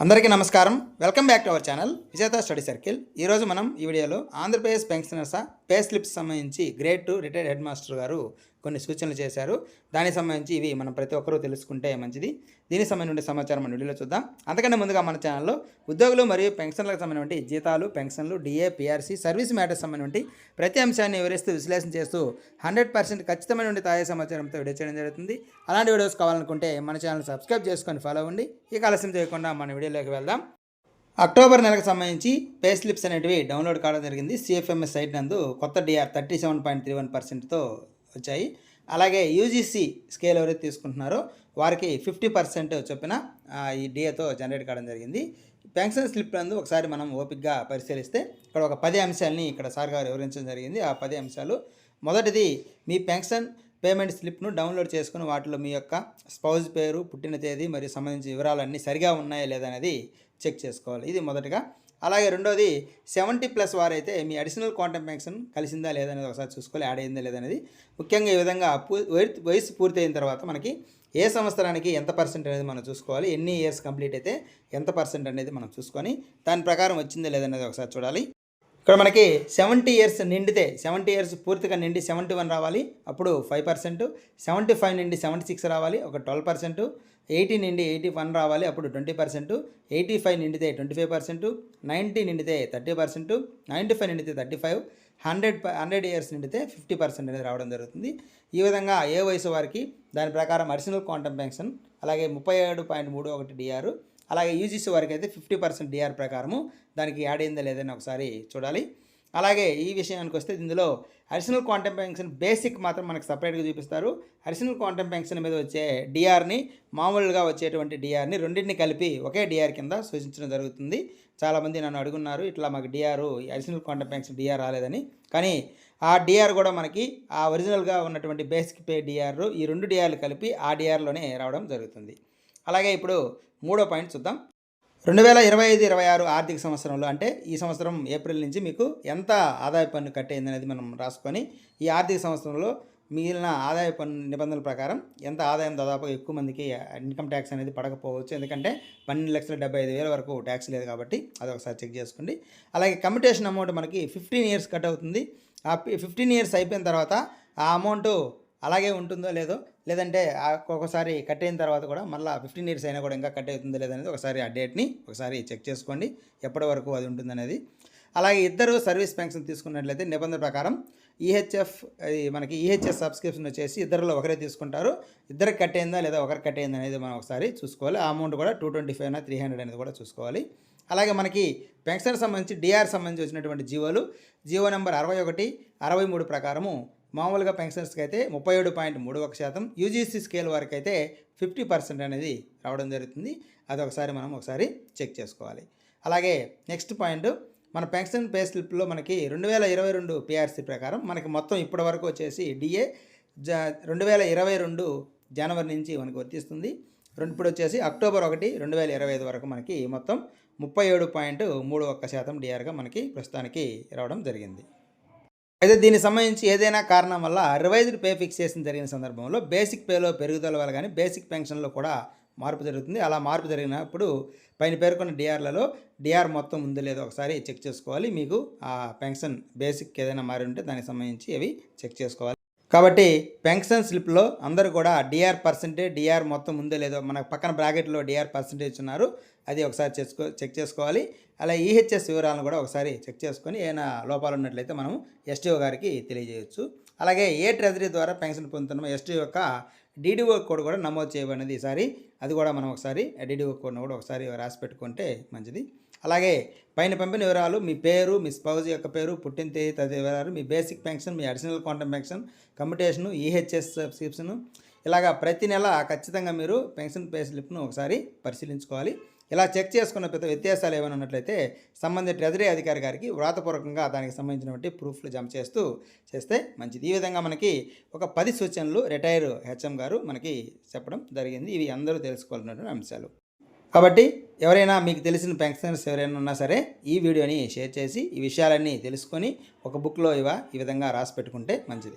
అందరికీ నమస్కారం. Welcome back to our channel Vijetha study circle. ఈరోజు మనం ఈ వీడియోలో ఆంధ్రప్రదేశ్ పెన్షనర్స్ పే స్లిప్స్ సంబంధించి grade two retired head master garu కొన్ని సూచనలు చేశారు. దానికి సంబంధించి ఇవి మనం ప్రతి ఒక్కరూ తెలుసుకుంటే మంచిది. దీనికి సంబంధించిన సమాచారం మన వీడియోలో చూద్దాం. అంతకంటే ముందుగా మన ఛానల్లో ఉద్యోగులు మరియు పెన్షన్లకు సంబంధించి జీతాలు పెన్షన్లు డిఏ పిఆర్సీ సర్వీస్ మ్యాటర్స్ సంబంధించి ప్రతి అంశాన్ని వివరిస్తూ విశ్లేషణ చేస్తూ హండ్రెడ్ పర్సెంట్ ఖచ్చితమైన తాజా సమాచారంతో వీడియో చేయడం జరుగుతుంది. అలాంటి వీడియోస్ కావాలనుకుంటే మన ఛానల్ సబ్స్క్రైబ్ చేసుకొని ఫాలో అవ్వండి. ఇక ఆలస్యం చేయకుండా మన వీడియోలోకి వెళ్దాం. అక్టోబర్ నెలకు సంబంధించి పే స్లిప్స్ అనేటివి డౌన్లోడ్ కావడం జరిగింది. సిఎఫ్ఎంఎస్ సైట్ నందు కొత్త DR thirty seven point three one పర్సెంట్తో వచ్చాయి. అలాగే యూజీసీ స్కేల్ ఎవరైతే తీసుకుంటున్నారో వారికి ఫిఫ్టీ పర్సెంట్ చొప్పున ఈ డిఏతో జనరేట్ కావడం జరిగింది. పెన్షన్ స్లిప్ నందు ఒకసారి మనం ఓపిక్గా పరిశీలిస్తే ఇక్కడ ఒక పది అంశాలని ఇక్కడ సార్ గారు వివరించడం జరిగింది. ఆ పది అంశాలు. మొదటిది మీ పెన్షన్ పేమెంట్ స్లిప్ను డౌన్లోడ్ చేసుకుని వాటిలో మీ యొక్క స్పౌజ్ పేరు పుట్టిన తేదీ మరియు సంబంధించిన వివరాలన్నీ సరిగా ఉన్నాయా లేదా అనేది చెక్ చేసుకోవాలి. ఇది మొదటగా. అలాగే రెండోది సెవెంటీ ప్లస్ వారైతే మీ అడిషనల్ క్వాంటమ్ కలిసిందా లేదా అనేది ఒకసారి చూసుకోవాలి. యాడ్ అయిందా లేదనేది ముఖ్యంగా ఈ విధంగా వయసు పూర్తయిన తర్వాత మనకి ఏ సంవత్సరానికి ఎంత పర్సెంట్ అనేది మనం చూసుకోవాలి. ఎన్ని ఇయర్స్ కంప్లీట్ అయితే ఎంత పర్సెంట్ అనేది మనం చూసుకొని దాని ప్రకారం వచ్చిందా లేదనేది ఒకసారి చూడాలి. ఇక్కడ మనకి సెవెంటీ ఇయర్స్ నిండితే సెవెంటీ ఇయర్స్ పూర్తిగా నిండి సెవెంటీ వన్ రావాలి. అప్పుడు ఫైవ్ పర్సెంట్ సెవెంటీ ఫైవ్ నుండి సెవెంటీ సిక్స్ రావాలి ఒక ట్వెల్వ్ పర్సెంట్ ఎయిటీ నుండి ఎయిటీ వన్ రావాలి అప్పుడు ట్వంటీ పర్సెంట్ ఎయిటీ ఫైవ్ నిండితే ట్వంటీ ఫైవ్ పర్సెంట్ నైంటీ నిండితే thirty percent ninety five నిండితే thirty five hundred hundred years నిండితే fifty percent అనేది రావడం జరుగుతుంది. ఈ విధంగా ఏ వయసు వారికి దాని ప్రకారం అడిషనల్ క్వాంటమ్ పెన్షన్ అలాగే ముప్పై ఏడు పాయింట్ మూడు ఒకటి డిఆర్ అలాగే యూజీసీ వారికి అయితే ఫిఫ్టీ పర్సెంట్ డిఆర్ ప్రకారము దానికి యాడ్ అయిందా లేదని ఒకసారి చూడాలి. అలాగే ఈ విషయానికి వస్తే ఇందులో అడిషనల్ క్వాంటమ్ పెన్షన్ బేసిక్ మాత్రం మనకు సపరేట్గా చూపిస్తారు. అడిషనల్ క్వాంటమ్ పెన్షన్ మీద వచ్చే డిఆర్ని మామూలుగా వచ్చేటువంటి డిఆర్ని రెండింటిని కలిపి ఒకే డిఆర్ కింద సూచించడం జరుగుతుంది. చాలామంది నన్ను అడుగున్నారు ఇట్లా మాకు DR additional quantum pension DR రాలేదని. కానీ ఆ డిఆర్ కూడా మనకి ఆ ఒరిజినల్గా ఉన్నటువంటి బేసిక్ పే డిఆర్ ఈ రెండు డిఆర్లు కలిపి ఆ డిఆర్లోనే రావడం జరుగుతుంది. అలాగే ఇప్పుడు మూడో పాయింట్ చూద్దాం. రెండు వేల ఇరవై ఐదు ఇరవై ఆరు ఆర్థిక సంవత్సరంలో అంటే ఈ సంవత్సరం ఏప్రిల్ నుంచి మీకు ఎంత ఆదాయ పన్ను కట్టేయింది అనేది మనం రాసుకొని ఈ ఆర్థిక సంవత్సరంలో మిగిలిన ఆదాయ పన్ను నిబంధనల ప్రకారం ఎంత ఆదాయం దాదాపు ఎక్కువ మందికి ఇన్కమ్ ట్యాక్స్ అనేది పడకపోవచ్చు. ఎందుకంటే పన్నెండు లక్షల డెబ్బై ఐదు వేల వరకు ట్యాక్స్ లేదు కాబట్టి అది ఒకసారి చెక్ చేసుకోండి. అలాగే కమ్యూటేషన్ అమౌంట్ మనకి ఫిఫ్టీన్ ఇయర్స్ కట్ అవుతుంది. ఆ ఫిఫ్టీన్ ఇయర్స్ అయిపోయిన తర్వాత ఆ అమౌంట్ అలాగే ఉంటుందో లేదో లేదంటే ఆ ఒక్కొక్కసారి కట్ అయిన తర్వాత కూడా మళ్ళీ ఫిఫ్టీన్ ఇయర్స్ అయినా కూడా ఇంకా కట్ అవుతుందో లేదనేది ఒకసారి ఆ డేట్ని ఒకసారి చెక్ చేసుకోండి ఎప్పటి వరకు అది ఉంటుందనేది. అలాగే ఇద్దరు సర్వీస్ పెన్షన్ తీసుకున్నట్లయితే నిబంధన ప్రకారం ఈహెచ్ఎఫ్ అది మనకి ఈహెచ్ఎస్ సబ్స్క్రిప్షన్ వచ్చేసి ఇద్దరిలో ఒకరే తీసుకుంటారు. ఇద్దరికి కట్ అయిందా లేదా ఒకరికి కట్ అయిందా అనేది మనం ఒకసారి చూసుకోవాలి. ఆ అమౌంట్ కూడా two twenty five three hundred అనేది కూడా చూసుకోవాలి. అలాగే మనకి పెన్షన్ సంబంధించి డిఆర్ సంబంధించి వచ్చినటువంటి జీవోలు జీవో నెంబర్ అరవై ఒకటి అరవై మూడు ప్రకారము మామూలుగా పెన్షనర్స్కి అయితే ముప్పై ఏడు పాయింట్ మూడు ఒక శాతం యూజీసీ స్కేల్ వరకు అయితే ఫిఫ్టీ పర్సెంట్ అనేది రావడం జరుగుతుంది. అది ఒకసారి మనం ఒకసారి చెక్ చేసుకోవాలి. అలాగే నెక్స్ట్ పాయింట్ మన పెన్షన్ పే స్లిప్లో మనకి రెండు వేల ఇరవై రెండు పిఆర్సీ ప్రకారం మనకి మొత్తం ఇప్పటి వరకు వచ్చేసి డిఏ జ రెండు వేల ఇరవై రెండు జనవరి నుంచి మనకి వర్తిస్తుంది. రెండు ఇప్పుడు వచ్చేసి అక్టోబర్ ఒకటి రెండు వేల ఇరవై ఐదు వరకు మనకి మొత్తం ముప్పై ఏడు పాయింట్ మూడు ఒక్క శాతం డిఆర్గా మనకి ప్రస్తుతానికి రావడం జరిగింది. అయితే దీనికి సంబంధించి ఏదైనా కారణం వల్ల రివైజ్డ్ పే ఫిక్స్ చేసిన జరిగిన సందర్భంలో బేసిక్ పేలో పెరుగుదల వల్ల కానీ బేసిక్ పెన్షన్లో కూడా మార్పు జరుగుతుంది. అలా మార్పు జరిగినప్పుడు పైన పేర్కొన్న డిఆర్లలో డిఆర్ మొత్తం ఉందో లేదో ఒకసారి చెక్ చేసుకోవాలి. మీకు ఆ పెన్షన్ బేసిక్ ఏదైనా మారి ఉంటే దానికి సంబంధించి అవి చెక్ చేసుకోవాలి. కాబట్టి పెన్షన్ స్లిప్లో అందరూ కూడా డిఆర్ పర్సెంటేజ్ డిఆర్ మొత్తం ఉందో లేదో మన పక్కన బ్రాకెట్లో డిఆర్ పర్సెంటేజ్ ఉన్నారు. అది ఒకసారి చేసుకో చెక్ చేసుకోవాలి. అలా ఈహెచ్ఎస్ వివరాలను కూడా ఒకసారి చెక్ చేసుకొని ఏమైనా లోపాలు ఉన్నట్లయితే మనం ఎస్టీఓ గారికి తెలియజేయవచ్చు అలాగే ఏ ట్రెజరీ ద్వారా పెన్షన్ పొందుతున్నామో ఎస్టీ యొక్క డీడీఓ కోడ్ కూడా నమోదు చేయబడినది ఈసారి అది కూడా మనం ఒకసారి డీడీఓ కోడ్ను కూడా ఒకసారి రాసి పెట్టుకుంటే మంచిది. అలాగే పైన పంపిన వివరాలు మీ పేరు మీ స్పౌజ్ యొక్క పేరు పుట్టిన తేదీ తదితర వివరాలు మీ బేసిక్ పెన్షన్ మీ additional quantum pension computation EHS subscription. ఇలాగా ప్రతి నెల ఖచ్చితంగా మీరు పెన్షన్ పే స్లిప్ను ఒకసారి పరిశీలించుకోవాలి. ఇలా చెక్ చేసుకున్న పెద్ద వ్యత్యాసాలు ఏమైనా ఉన్నట్లయితే సంబంధిత ట్రెజరీ అధికారి గారికి వ్రాతపూర్వకంగా దానికి సంబంధించినటువంటి ప్రూఫ్లు జమ చేస్తూ చేస్తే మంచిది. ఈ విధంగా మనకి ఒక పది సూచనలు రిటైర్ హెచ్ఎం గారు మనకి చెప్పడం జరిగింది. ఇవి అందరూ తెలుసుకోవాల్సినటువంటి అంశాలు. కాబట్టి ఎవరైనా మీకు తెలిసిన పెన్షనర్స్ ఎవరైనా ఉన్నా సరే ఈ వీడియోని షేర్ చేసి ఈ విషయాలన్నీ తెలుసుకొని ఒక బుక్లో ఇవ ఈ విధంగా రాసి పెట్టుకుంటే మంచిది.